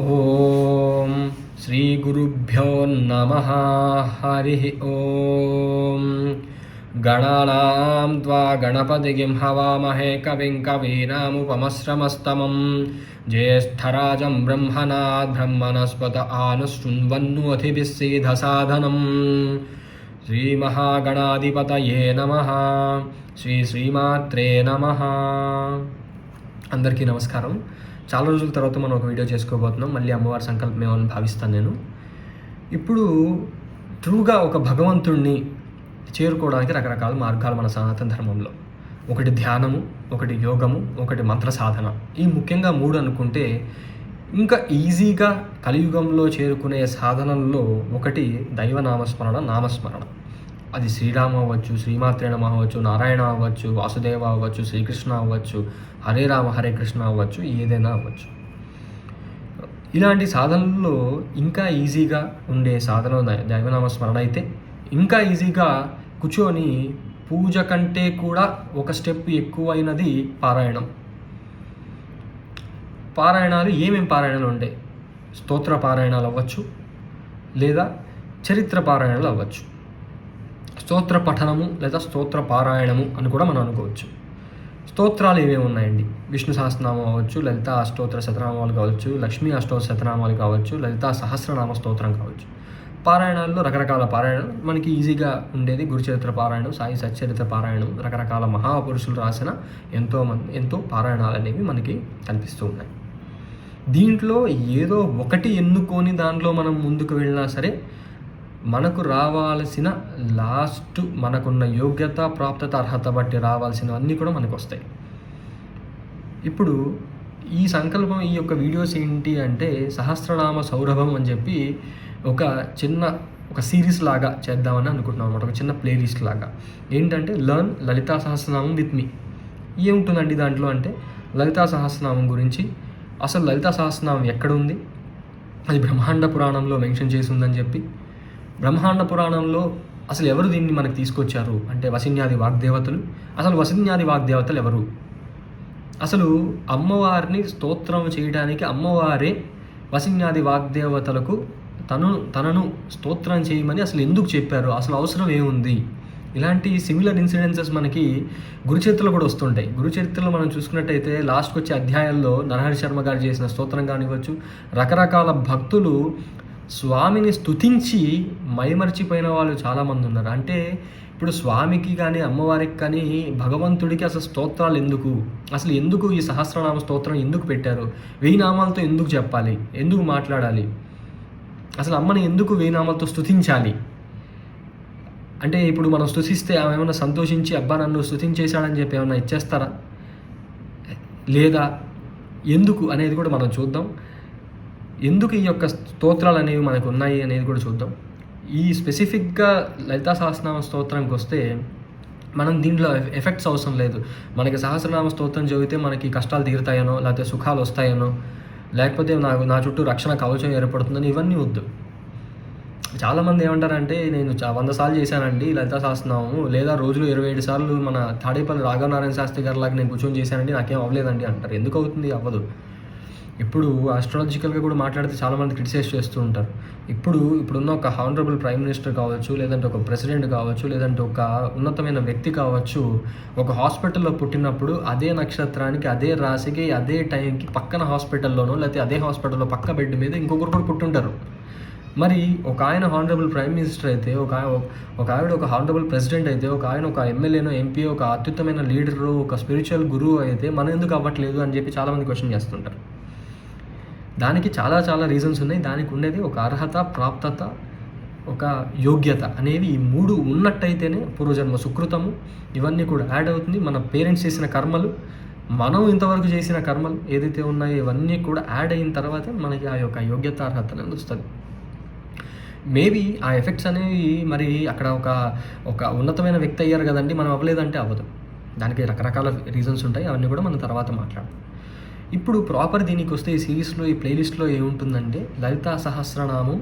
ॐ श्रीगुरुभ्यो नमः हरिः ॐ गणानां त्वा गणपतिगिं हवामहे कविं कवीनामुपमश्रमस्तमं ज्येष्ठराजं ब्रह्मणात् ब्रह्मणस्पत आनुशृण्वन्नुअधिभिः सीधसाधनम् శ్రీమహాగణాధిపతయే నమ శ్రీ శ్రీమాత్రే నమ అందరికీ నమస్కారం చాలా రోజుల తర్వాత మనం ఒక వీడియో చేసుకోబోతున్నాం. మళ్ళీ అమ్మవారి సంకల్పం ఏమని భావిస్తాను నేను. ఇప్పుడు ట్రూగా ఒక భగవంతుణ్ణి చేరుకోవడానికి రకరకాల మార్గాలు మన సనాతన ధర్మంలో. ఒకటి ధ్యానము ఒకటి యోగము ఒకటి మంత్ర సాధన. ఈ ముఖ్యంగా మూడు అనుకుంటే ఇంకా ఈజీగా కలియుగంలో చేరుకునే సాధనల్లో ఒకటి దైవ నామస్మరణ నామస్మరణ. అది శ్రీరామ అవ్వచ్చు శ్రీమాత్రే నమ అవ్వచ్చు నారాయణ అవ్వచ్చు వాసుదేవ అవ్వచ్చు శ్రీకృష్ణ అవ్వచ్చు హరే రామ హరే కృష్ణ అవ్వచ్చు ఏదైనా అవ్వచ్చు. ఇలాంటి సాధనల్లో ఇంకా ఈజీగా ఉండే సాధన దైవనామ స్మరణ అయితే ఇంకా ఈజీగా కూర్చొని పూజ కంటే కూడా ఒక స్టెప్ ఎక్కువైనది పారాయణం. పారాయణాలు ఏమేమి పారాయణాలు ఉంటాయి స్తోత్ర పారాయణాలు అవ్వచ్చు లేదా చరిత్ర పారాయణాలు అవ్వచ్చు. స్తోత్ర పఠనము లేదా స్తోత్ర పారాయణము అని కూడా మనం అనుకోవచ్చు. స్తోత్రాలు ఏమేమి ఉన్నాయండి? విష్ణు సహస్రనామం అవ్వచ్చు లలిత అష్టోత్తర శతనామాలు కావచ్చు లక్ష్మీ అష్టోత్తర శతనామాలు కావచ్చు లలిత సహస్రనామ స్తోత్రం కావచ్చు. పారాయణాల్లో రకరకాల పారాయణాలు మనకి ఈజీగా ఉండేది గురుచరిత్ర పారాయణం సాయి సచ్చరిత్ర పారాయణం రకరకాల మహాపురుషులు రాసిన ఎంతో మంది ఎంతో పారాయణాలు అనేవి మనకి కనిపిస్తూ ఉన్నాయి. దీంట్లో ఏదో ఒకటి ఎన్నుకొని దాంట్లో మనం ముందుకు వెళ్ళినా సరే మనకు రావాల్సిన లాస్ట్ మనకున్న యోగ్యత ప్రాప్తత అర్హత బట్టి రావాల్సినవన్నీ కూడా మనకు వస్తాయి ఇప్పుడు ఈ సంకల్పం ఈ యొక్క వీడియోస్ ఏంటి అంటే సహస్రనామ సౌరభం అని చెప్పి ఒక చిన్న ఒక సిరీస్ లాగా చేద్దామని అనుకుంటున్నాం అనమాట ఒక చిన్న ప్లేలిస్ట్ లాగా. ఏంటంటే learn Lalita Sahasranamam with me ఏముంటుందండి దాంట్లో అంటే లలితా సహస్రనామం గురించి? అసలు లలితా సహస్రనామం ఎక్కడ ఉంది అది బ్రహ్మాండ పురాణంలో మెన్షన్ చేసి ఉందని చెప్పి బ్రహ్మాండ పురాణంలో అసలు ఎవరు దీన్ని మనకు తీసుకొచ్చారు? అంటే వసిన్యాది వాగ్దేవతలు. అసలు వసిన్యాది వాగ్దేవతలు ఎవరు? అసలు అమ్మవారిని స్తోత్రం చేయడానికి అమ్మవారే వసిన్యాది వాగ్దేవతలకు తను తనను స్తోత్రం చేయమని అసలు ఎందుకు చెప్పారు? అసలు అవసరం ఏముంది? ఇలాంటి సిమిలర్ ఇన్సిడెన్సెస్ మనకి గురుచరిత్రలో కూడా వస్తుంటాయి. గురుచరిత్రలో మనం చూసుకున్నట్టయితే లాస్ట్కి వచ్చే అధ్యాయాల్లో నరహరి శర్మ గారు చేసిన స్తోత్రం కానివ్వచ్చు రకరకాల భక్తులు స్వామిని స్తుతించి మైమరిచిపోయిన వాళ్ళు చాలామంది ఉన్నారు. అంటే ఇప్పుడు స్వామికి కానీ అమ్మవారికి కానీ భగవంతుడికి అసలు స్తోత్రాలు ఎందుకు? అసలు ఎందుకు ఈ సహస్రనామ స్తోత్రం ఎందుకు పెట్టారు? వెయ్యి నామాలతో ఎందుకు చెప్పాలి? ఎందుకు మాట్లాడాలి? అసలు అమ్మని ఎందుకు వెయ్యి నామాలతో స్తుతించాలి? అంటే ఇప్పుడు మనం స్తుతిస్తే ఆమె ఏమైనా సంతోషించి అబ్బా నన్ను స్తుతించేశాడని చెప్పి ఏమైనా ఇచ్చేస్తారా? లేదా? ఎందుకు? అనేది కూడా మనం చూద్దాం. ఎందుకు ఈ యొక్క స్తోత్రాలు అనేవి మనకు ఉన్నాయి అనేది కూడా చూద్దాం. ఈ స్పెసిఫిక్గా లలితా సహస్రనామ స్తోత్రానికి వస్తే మనం దీంట్లో ఎఫ్- ఎఫెక్ట్స్ అవసరం లేదు. మనకి సహస్రనామ స్తోత్రం చదివితే మనకి కష్టాలు తీరుతాయనో లేకపోతే సుఖాలు వస్తాయనో లేకపోతే నాకు నా చుట్టూ రక్షణ కవచం ఏర్పడుతుందని ఇవన్నీ వద్దు. చాలామంది ఏమంటారంటే నేను చా- వంద సార్లు చేశానండి లలితా సహస్రనామము లేదా రోజులు ఇరవై ఏడు సార్లు మన తాడేపల్లి రాఘవనారాయణ శాస్త్రి గారి లాగా నేను కూర్చొని చేశానండి నాకేం అవ్వలేదండి అంటారు. ఎందుకు అవుతుంది? అవ్వదు. ఇప్పుడు ఆస్ట్రాలజికల్గా కూడా మాట్లాడితే చాలామంది క్రిటిసైజ్ చేస్తూ ఉంటారు. ఇప్పుడు ఇప్పుడున్న ఒక హానరబుల్ ప్రైమ్ మినిస్టర్ కావచ్చు లేదంటే ఒక ప్రెసిడెంట్ కావచ్చు లేదంటే ఒక ఉన్నతమైన వ్యక్తి కావచ్చు ఒక హాస్పిటల్లో పుట్టినప్పుడు అదే నక్షత్రానికి అదే రాశికి అదే టైంకి పక్కన హాస్పిటల్లోనో లేకపోతే అదే హాస్పిటల్లో పక్క బెడ్ మీద ఇంకొకరు కూడా పుట్టుంటారు. మరి ఒక ఆయన హానరబుల్ ప్రైమ్ మినిస్టర్ అయితే ఒక ఒక ఆవిడ ఒక హానరబుల్ ప్రెసిడెంట్ అయితే ఒక ఆయన ఒక ఎమ్మెల్యేనో ఎంపీ ఒక అత్యుత్తమైన లీడరు ఒక స్పిరిచువల్ గురువు అయితే మనం ఎందుకు అవ్వట్లేదు అని చెప్పి చాలామంది క్వశ్చన్ చేస్తుంటారు. దానికి చాలా చాలా రీజన్స్ ఉన్నాయి. దానికి ఉండేది ఒక అర్హత ప్రాప్తత ఒక యోగ్యత అనేవి ఈ మూడు ఉన్నట్టయితేనే పూర్వజన్మ సుకృతము. ఇవన్నీ కూడా యాడ్ అవుతుంది. మన పేరెంట్స్ చేసిన కర్మలు మనం ఇంతవరకు చేసిన కర్మలు ఏదైతే ఉన్నాయో ఇవన్నీ కూడా యాడ్ అయిన తర్వాతే మనకి ఆ యొక్క యోగ్యత అర్హత అనేది వస్తుంది మేబీ ఆ ఎఫెక్ట్స్ అనేవి మరి అక్కడ ఒక ఒక ఉన్నతమైన వ్యక్తి అయ్యారు కదండి. మనం అవ్వలేదంటే అవ్వదు. దానికి రకరకాల రీజన్స్ ఉంటాయి. అవన్నీ కూడా మనం తర్వాత మాట్లాడదాం ఇప్పుడు ప్రాపర్ దీనికి వస్తే ఈ సిరీస్లో ఈ ప్లేలిస్ట్లో ఏముంటుందంటే లలితా సహస్రనామం.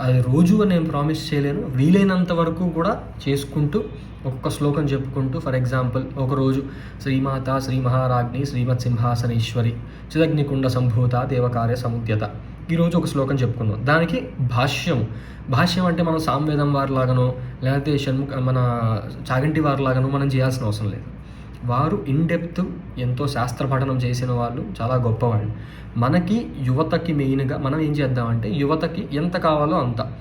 అది రోజు నేను ప్రామిస్ చేయలేను వీలైనంత వరకు కూడా చేసుకుంటూ ఒక్కొక్క శ్లోకం చెప్పుకుంటూ ఫర్ ఎగ్జాంపుల్ ఒకరోజు శ్రీమాత శ్రీ మహారాజ్ని శ్రీమత్ సింహాసనేశ్వరి చిదగ్నికుండ సంభూత దేవకార్య సముద్యత ఈరోజు ఒక శ్లోకం చెప్పుకుందాం దానికి భాష్యం. భాష్యం అంటే మనం సాంవేదం వారిలాగానో లేకపోతే షణ్ముఖ మన చాగంటి వారిలాగానో మనం చేయాల్సిన అవసరం లేదు. వారు ఇన్ డెప్త్ ఎంతో శాస్త్ర పఠనం చేసిన వాళ్ళు చాలా గొప్పవాళ్ళు. మనకి యువతకి మెయిన్గా మనం ఏం చేద్దామంటే యువతకి ఎంత కావాలో అంత.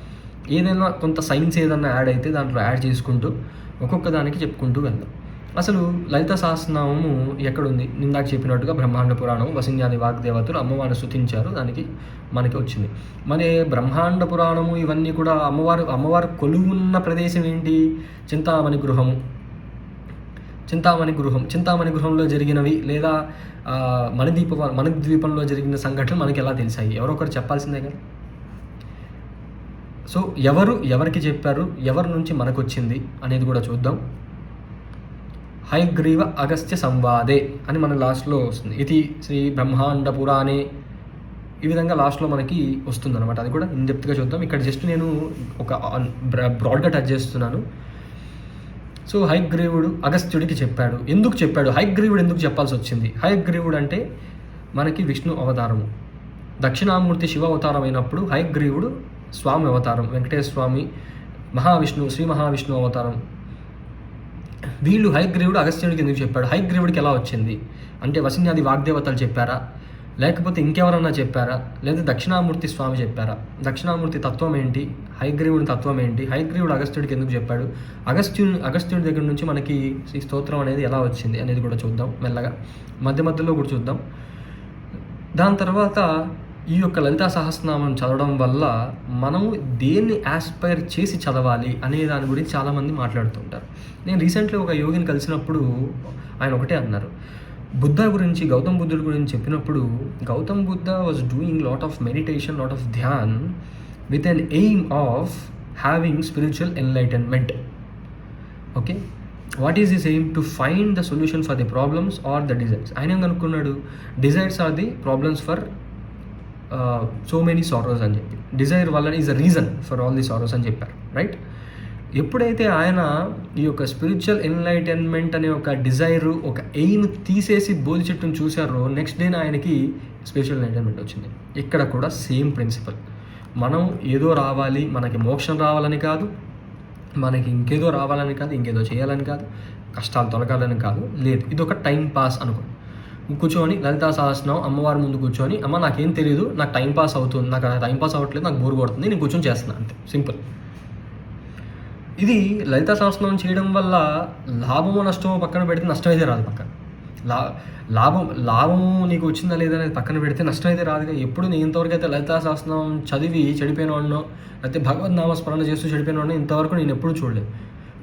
ఏదైనా కొంత సైన్స్ ఏదైనా యాడ్ అయితే దాంట్లో యాడ్ చేసుకుంటూ ఒక్కొక్క దానికి చెప్పుకుంటూ వెళ్దాం. అసలు లలిత సహస్రనామము ఎక్కడుంది? నిందాక చెప్పినట్టుగా బ్రహ్మాండ పురాణం వసింజాది వాగ్దేవతలు అమ్మవారిని స్థుతించారు దానికి మనకి వచ్చింది. మరి బ్రహ్మాండ పురాణము ఇవన్నీ కూడా అమ్మవారు అమ్మవారు కొలువున్న ప్రదేశం ఏంటి? చింతామణి గృహము. చింతామణి గృహం. చింతామణి గృహంలో జరిగినవి లేదా మణిదీప మణిద్వీపంలో జరిగిన సంఘటనలు మనకి ఎలా తెలిసాయి? ఎవరో ఒకరు చెప్పాల్సిందే కదా. సో ఎవరు ఎవరికి చెప్పారు ఎవరి నుంచి మనకు వచ్చింది అనేది కూడా చూద్దాం. హైగ్రీవ అగస్త్య సంవాదే అని మన లాస్ట్లో వస్తుంది. ఇది శ్రీ బ్రహ్మాండ పురాణే. ఈ విధంగా లాస్ట్లో మనకి వస్తుంది అనమాట అది కూడా ఇన్డెప్త్గా చూద్దాం. ఇక్కడ జస్ట్ నేను ఒక బ్రాడ్గా టచ్ చేస్తున్నాను. సో హైగ్రీవుడు అగస్త్యుడికి చెప్పాడు. ఎందుకు చెప్పాడు? హైగ్రీవుడు ఎందుకు చెప్పాల్సి వచ్చింది? హైగ్రీవుడు అంటే మనకి విష్ణు అవతారము. దక్షిణామూర్తి శివ అవతారం అయినప్పుడు హైగ్రీవుడు స్వామి అవతారం వెంకటేశ్వర స్వామి మహావిష్ణువు శ్రీ మహావిష్ణు అవతారం. వీళ్ళు హైగ్రీవుడు అగస్త్యుడికి ఎందుకు చెప్పాడు? హైగ్రీవుడికి ఎలా వచ్చింది? అంటే వసిన్యాది వాగ్దేవతలు చెప్పారా? లేకపోతే ఇంకెవరన్నా చెప్పారా? లేదా దక్షిణామూర్తి స్వామి చెప్పారా? దక్షిణామూర్తి తత్వం ఏంటి? హైగ్రీవుడి తత్వం ఏంటి? హైగ్రీవుడు అగస్త్యుడికి ఎందుకు చెప్పాడు? అగస్త్యుని అగస్త్యుడి దగ్గర నుంచి మనకి ఈ స్తోత్రం అనేది ఎలా వచ్చింది అనేది కూడా చూద్దాం మెల్లగా. మధ్య మధ్యలో కూడా చూద్దాం. దాని తర్వాత ఈ యొక్క లలితా సహస్రనామం చదవడం వల్ల మనము దేన్ని యాస్పైర్ చేసి చదవాలి అనే దాని గురించి చాలామంది మాట్లాడుతుంటారు. నేను రీసెంట్లీ ఒక యోగిని కలిసినప్పుడు ఆయన ఒకటే అన్నారు. బుద్ధ గురించి గౌతమ్ బుద్ధుడి గురించి చెప్పినప్పుడు Gautam Buddha was doing lot of meditation lot of dhyan with an aim of having spiritual enlightenment okay what is this aim to find the solution for the problems are the desires ఆయన ఏం కనుక్కున్నాడు? Desires are the problems for so many sorrows అని చెప్పి. Desire వల్ల is a reason for all the sorrows అని చెప్పారు. Right ఎప్పుడైతే ఆయన ఈ యొక్క స్పిరిచువల్ ఎన్లైటన్మెంట్ అనే ఒక డిజైర్ ఒక ఎయిమ్ తీసేసి బోధి చెట్టును చూశారో నెక్స్ట్ డేన ఆయనకి స్పిరిచువల్ ఎన్లైటన్మెంట్ వచ్చింది. ఇక్కడ కూడా సేమ్ ప్రిన్సిపల్ మనం ఏదో రావాలి మనకి మోక్షం రావాలని కాదు మనకి ఇంకేదో రావాలని కాదు ఇంకేదో చేయాలని కాదు కష్టాలు తొలగాలని కాదు లేదు. ఇది ఒక టైం పాస్ అనుకో కూర్చొని లలితా సహస్రం అమ్మవారి ముందు కూర్చొని అమ్మ నాకేం తెలియదు నాకు టైం పాస్ అవుతుంది నాకు టైం పాస్ అవ్వట్లేదు నాకు బోర్ కొడుతుంది నేను కూర్చొని చేస్తున్నాను అంతే. సింపుల్ ఇది లలిత సహస్రనామం చేయడం వల్ల లాభమో నష్టమో పక్కన పెడితే నష్టం అయితే రాదు పక్కన లా లాభం లాభము నీకు వచ్చిందా లేదా అనేది పక్కన పెడితే నష్టం అయితే రాదుగా. ఎప్పుడు నేను ఇంతవరకు అయితే లలితా శాస్త్రం చదివి చెడిపోయిన వాడినో లేకపోతే భగవద్ నామ స్మరణ చేస్తూ చెడిపోయిన వాడినో ఇంతవరకు నేను ఎప్పుడూ చూడలేదు.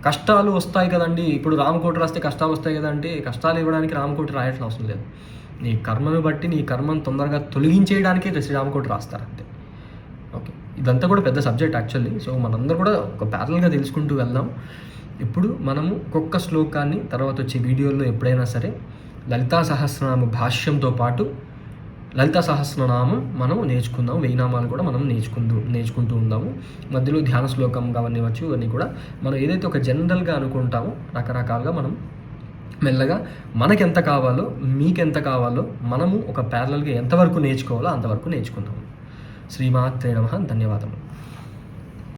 కష్టాలు వస్తాయి కదండి. ఇప్పుడు రామకోట రాస్తే కష్టాలు వస్తాయి కదండి. కష్టాలు ఇవ్వడానికి రామకోట రాయట్ల అవసరం లేదు. నీ కర్మను బట్టి నీ కర్మను తొందరగా తొలగించేయడానికి శ్రీరామకోట రాస్తారంతే. ఇదంతా కూడా పెద్ద సబ్జెక్ట్ యాక్చువల్లీ. సో మనందరూ కూడా ఒక ప్యారల్గా తెలుసుకుంటూ వెళ్దాం. ఇప్పుడు మనము ఒక్కొక్క శ్లోకాన్ని తర్వాత వచ్చే వీడియోల్లో ఎప్పుడైనా సరే లలితా సహస్రనామ భాష్యంతో పాటు లలితా సహస్రనామం మనం నేర్చుకుందాం. వెయ్యినామాలు కూడా మనం నేర్చుకుంటూ నేర్చుకుంటూ ఉందాము. మధ్యలో ధ్యాన శ్లోకం కావనివ్వచ్చు ఇవన్నీ కూడా మనం ఏదైతే ఒక జనరల్గా అనుకుంటామో రకరకాలుగా మనం మెల్లగా మనకెంత కావాలో మీకెంత కావాలో మనము ఒక ప్యారలల్గా ఎంతవరకు నేర్చుకోవాలో అంతవరకు నేర్చుకుందాము శ్రీమాత్రే నమ ధన్యవాదములు